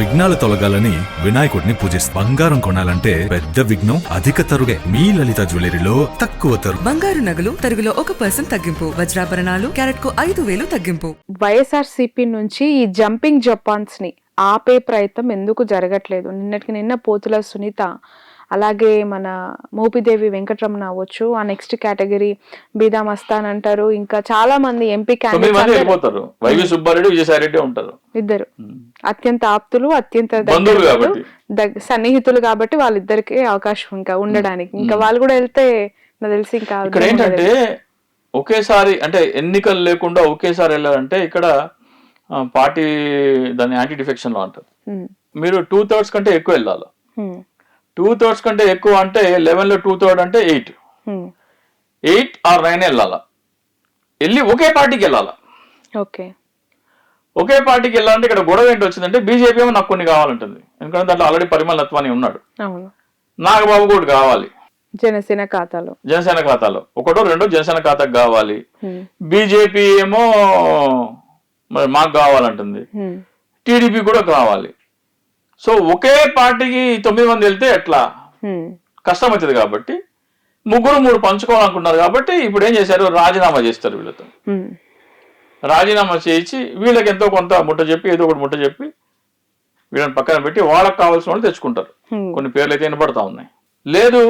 విఘ్నాలు తొలగాలని వినాయకుడిని పూజిస్తారు బంగారం కొనాలంటే పెద్ద విఘ్నం అధిక తరుగే. మీ లలిత జ్యువెలరీలో తక్కువ తరుగు బంగారు నగలు తరుగులో ఒక పర్సెంట్ తగ్గింపు. వజ్రాభరణాలు క్యారెట్కు ఐదు వేలు తగ్గింపు. వైఎస్ఆర్సీపీ నుంచి ఈ జంపింగ్ జపాన్స్ని ఆపే ప్రయత్నం ఎందుకు జరగట్లేదు? నిన్నటికి నిన్న పోతుల సునీత అలాగే మన మోపిదేవి వెంకటరమణ అవ్వచ్చు ఆ నెక్స్ట్ కేటగిరీ బీదా మస్తాన్ అంటారు. ఇంకా చాలా మంది ఎంపీ వెళ్ళిపోతారు. వైవి సుబ్బారెడ్డి ఉంటారు. ఇద్దరు. అత్యంత ఆప్తులు అత్యంత సన్నిహితులు కాబట్టి వాళ్ళిద్దరికి అవకాశం ఇంకా ఉండడానికి. ఇంకా వాళ్ళు కూడా వెళ్తే నాకు తెలిసి ఇంకా ఇక్కడ ఏంటంటే ఒకేసారి అంటే ఎన్నికలు లేకుండా ఒకేసారి వెళ్ళాలంటే ఇక్కడ పార్టీ దాన్ని యాంటీ డిఫెక్షన్లో అంటారు మీరు టూ థర్డ్స్ కంటే ఎక్కువ వెళ్ళాలి. టూ థర్డ్స్ కంటే ఎక్కువ అంటే లెవెన్లో టూ థర్డ్ అంటే eight. Um, eight or nine వెళ్ళాలా? వెళ్ళి ఒకే పార్టీకి వెళ్ళాలా? ఓకే. ఒకే పార్టీకి వెళ్ళాలంటే ఇక్కడ గొడవ ఏంటి వచ్చిందంటే బీజేపీ ఏమో నాకు కొన్ని కావాలంటుంది. ఎందుకంటే దాంట్లో ఆల్రెడీ పరిమళ నత్వాని ఉన్నాడు. నాగబాబు కూడా కావాలి. జనసేన ఖాతాలో. జనసేన ఖాతాలో. ఒకటో రెండో జనసేన ఖాతాకు కావాలి. ఉమ్, బీజేపీ ఏమో మరి మాకు కావాలంటుంది. ఉమ్, టీడీపీ కూడా కావాలి. సో ఒకే పార్టీకి తొమ్మిది మంది వెళ్తే ఎట్లా? కష్టం అవుతుంది కాబట్టి. ముగ్గురు మూడు పంచుకోవాలనుకున్నారు కాబట్టి ఇప్పుడు ఏం చేశారు? రాజీనామా చేస్తారు వీళ్ళతో. రాజీనామా చేయించి వీళ్ళకి ఎంతో కొంత ముట్ట చెప్పి ఏదో ఒకటి ముట్ట చెప్పి వీళ్ళని పక్కన పెట్టి వాళ్ళకి కావాల్సిన వాళ్ళు తెచ్చుకుంటారు. కొన్ని పేర్లు అయితే వినపడతా ఉన్నాయి. లేదు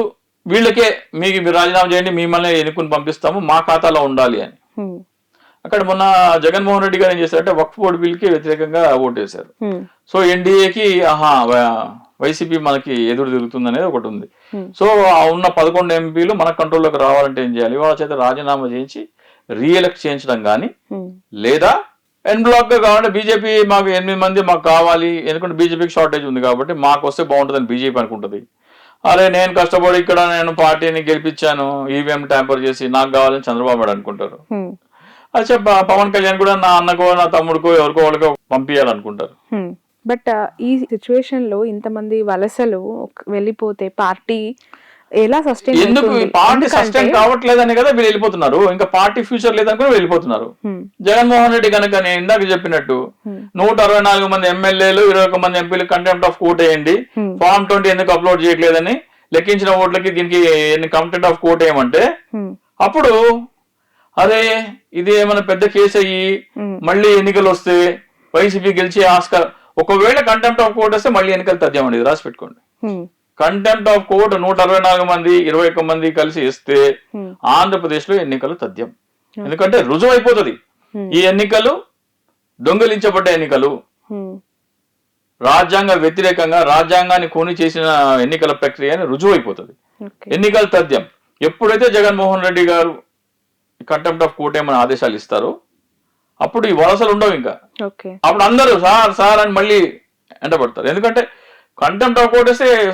వీళ్ళకే మీకు మీరు రాజీనామా చేయండి మిమ్మల్ని ఎన్నుకుని పంపిస్తాము మా ఖాతాలో ఉండాలి అని. అక్కడ మొన్న జగన్మోహన్ రెడ్డి గారు ఏం చేశారంటే వక్ఫ్ బోర్డు బిల్కి వ్యతిరేకంగా ఓటు వేశారు. సో ఎన్డీఏకి ఆహా వైసీపీ మనకి ఎదురు తిరుగుతుంది అనేది ఒకటి ఉంది. సో ఆ ఉన్న పదకొండు ఎంపీలు మన కంట్రోల్లోకి రావాలంటే ఏం చేయాలి? వాళ్ళ చేత రాజీనామా చేయించి రీఎలెక్ట్ చేయించడం కానీ లేదా ఎన్ బ్లాక్గా కావాలంటే బీజేపీ మాకు ఎనిమిది మంది మాకు కావాలి ఎందుకంటే బీజేపీకి షార్టేజ్ ఉంది కాబట్టి మాకు వస్తే బాగుంటుందని బీజేపీ అనుకుంటుంది. అరే నేను కష్టపడి ఇక్కడ నేను పార్టీని గెలిపించాను ఈవీఎం ట్యాంపర్ చేసి నాకు కావాలని చంద్రబాబు నాయుడు అనుకుంటారు. అచ్చా పవన్ కళ్యాణ్ కూడా నా అన్నకో నా తమ్ముడికో ఎవరికో వాళ్ళకో పంపించాలనుకుంటారు. బట్ ఈ సిచ్యువేషన్లో ఇంతమంది వలసలు వెళ్ళిపోతే పార్టీ ఎలా సస్టైన్ ఎందుకు? పార్టీ సస్టైన్ కావట్లేదని కదా వీళ్ళు వెళ్ళిపోతున్నారు. ఇంకా పార్టీ ఫ్యూచర్ లేదనుకుని వెళ్ళిపోతున్నారు. జగన్మోహన్ రెడ్డి కనుక నేను ఇందాక చెప్పినట్టు నూట అరవై నాలుగు మంది ఎమ్మెల్యేలు ఇరవై ఒక మంది ఎంపీలు కంటెంప్ట్ ఆఫ్ కోర్ట్ వేయండి. ఫామ్ ట్వంటీ ఎందుకు అప్లోడ్ చేయట్లేదని లెక్కించిన ఓట్లకి దీనికి ఎన్ని కంటెంట్ ఆఫ్ కోర్ట్ వేయమంటే అప్పుడు అరే ఇది ఏమైనా పెద్ద కేసు అయ్యి. మళ్ళీ ఎన్నికలు వస్తే వైసీపీ గెలిచే ఆస్కారం ఒకవేళ కంటెంప్ట్ ఆఫ్ కోర్ట్ వస్తే మళ్ళీ ఎన్నికలు తథ్యమండి ఇది రాసి పెట్టుకోండి. కంటెంప్ట్ ఆఫ్ కోర్ట్ నూట అరవై నాలుగు మంది ఇరవై ఒక్క మంది కలిసి ఇస్తే ఆంధ్రప్రదేశ్లో ఎన్నికలు తథ్యం. ఎందుకంటే రుజువు అయిపోతుంది ఈ ఎన్నికలు దొంగిలించబడ్డ ఎన్నికలు. రాజ్యాంగ వ్యతిరేకంగా రాజ్యాంగాన్ని కొని చేసిన ఎన్నికల ప్రక్రియ అని రుజువు అయిపోతుంది ఎన్నికల తథ్యం. ఎప్పుడైతే జగన్మోహన్ రెడ్డి గారు కంటెంప్ట్ ఆఫ్ కోర్ట్ ఏమైనా ఆదేశాలు ఇస్తారో అప్పుడు ఈ వలసలు ఉండవు ఇంకా. ఓకే. అప్పుడు అందరూ సార్ సార్ అని మళ్ళీ ఎండబడతారు ఎందుకంటే కంటెంప్ట్ ఆఫ్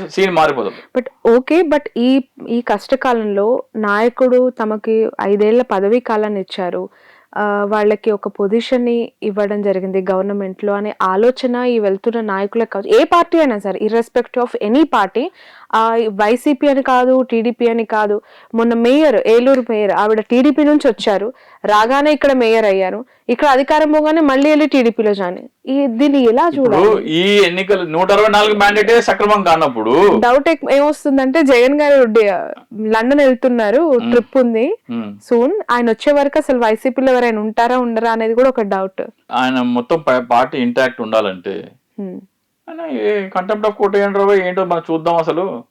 సీన్ మారిపోతుంది బట్ ఓకే బట్ ఈ ఈ కష్టకాలంలో నాయకుడు తమకి ఐదేళ్ళ పదవీ కాలాన్ని ఇచ్చారు. వాళ్ళకి ఒక పొజిషన్ని ఇవ్వడం జరిగింది గవర్నమెంట్లో అనే ఆలోచన ఈ వెళ్తున్న నాయకులకు కావచ్చు. ఏ పార్టీ అయినా సరే irrespective of any party YCP అని కాదు టీడీపీ అని కాదు మొన్న మేయర్ ఏలూరు మేయర్ ఆవిడ టీడీపీ నుంచి వచ్చారు రాగానే ఇక్కడ మేయర్ అయ్యారు. ఇక్కడ అధికారం పోగానే మళ్ళీ వెళ్ళి టీడీపీలో జాయిన్ దీన్ని ఎలా చూడాలి? ఈ ఎన్నికలు నూట అరవై నాలుగు మ్యాండేటే సక్రమం కానప్పుడు డౌట్ ఏమొస్తుందంటే జగన్ గారు లండన్ వెళ్తున్నారు ట్రిప్ ఉంది. సూన్ ఆయన వచ్చే వరకు అసలు వైసీపీలో ఎవరైనా ఉంటారా ఉండరా అనేది కూడా ఒక డౌట్ ఆయన మొత్తం పార్టీ ఇంటాక్ట్ ఉండాలంటే. కంటెంప్ట్ ఆఫ్ కోర్ట్ ఏంటో ఏంటో మనం చూద్దాం అసలు.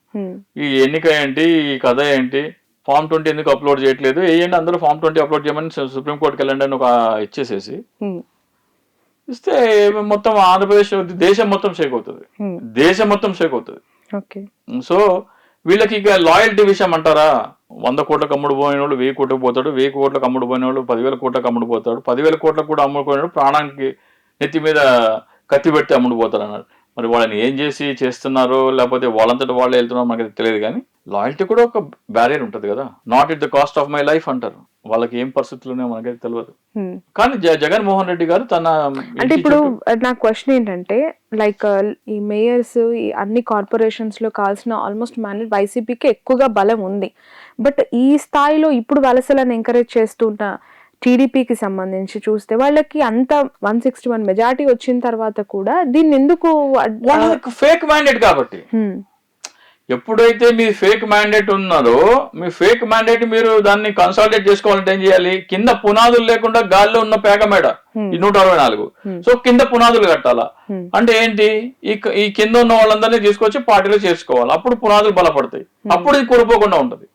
ఈ ఎన్నిక ఏంటి ఈ కథ ఏంటి? ఫామ్ ట్వంటీ ఎందుకు అప్లోడ్ చేయట్లేదు? వేయండి అందరూ ఫామ్ ట్వంటీ అప్లోడ్ చేయమని సు- సుప్రీం కోర్టుకి వెళ్ళండి అని ఒక ఇచ్చేసేసి. ఇస్తే మొత్తం ఆంధ్రప్రదేశ్ దేశం మొత్తం షేక్ అవుతుంది. దేశం మొత్తం షేక్ అవుతుంది. సో వీళ్ళకి ఇక లాయల్టీ విషయం అంటారా? వంద కోట్లకు అమ్ముడు పోయిన వాళ్ళు వెయ్యి కోట్లకు పోతాడు వెయ్యి కోట్లకు అమ్ముడు పోయిన వాళ్ళు పదివేల కోట్లకు అమ్ముడు పోతాడు పదివేల కోట్లకు కూడా అమ్ముడు పోయినాడు ప్రాణానికి నెత్తి మీద కత్తి పెట్టి అమ్ముడు పోతాడు అన్నారు మరి వాళ్ళని ఏం చేసి చేస్తున్నారో లేకపోతే వాళ్ళంతటి వాళ్ళే వెళ్తున్నారో మనకి తెలియదు కానీ లాయల్టీ కూడా ఒక బ్యారియర్ ఉంటుంది కదా. Not it the cost of my life అంటారు. వాళ్ళకి ఏం పరిస్థితులు మనకైతే తెలియదు కానీ జ- జగన్మోహన్ రెడ్డి గారు తన అంటే ఇప్పుడు నా క్వశ్చన్ ఏంటంటే లైక్ ఈ మేయర్స్ ఈ అన్ని కార్పొరేషన్స్లో కావాల్సిన ఆల్మోస్ట్ మ్యాండేట్ వైసీపీకి ఎక్కువగా బలం ఉంది. బట్ ఈ స్థాయిలో ఇప్పుడు వలసలను ఎంకరేజ్ చేస్తున్న టీడీపీకి సంబంధించి చూస్తే వాళ్ళకి అంత వన్ సిక్స్టీ వన్ మెజార్టీ వచ్చిన తర్వాత కూడా దీన్ని ఎందుకు ఫేక్ మ్యాండేట్ కాబట్టి. ఎప్పుడైతే మీ ఫేక్ మ్యాండేట్ ఉన్నదో మీ ఫేక్ మ్యాండేట్ మీరు దాన్ని కన్సల్టేట్ చేసుకోవాలంటే ఏం చేయాలి? కింద పునాదులు లేకుండా గాల్లో ఉన్న పేక మేడ ఈ నూట అరవై నాలుగు సో కింద పునాదులు కట్టాలా. అంటే ఏంటి? ఈ కింద ఉన్న వాళ్ళందరినీ తీసుకొచ్చి పార్టీలో చేర్చుకోవాలి. అప్పుడు పునాదులు బలపడతాయి. అప్పుడు ఇది కూలిపోకుండా ఉంటది.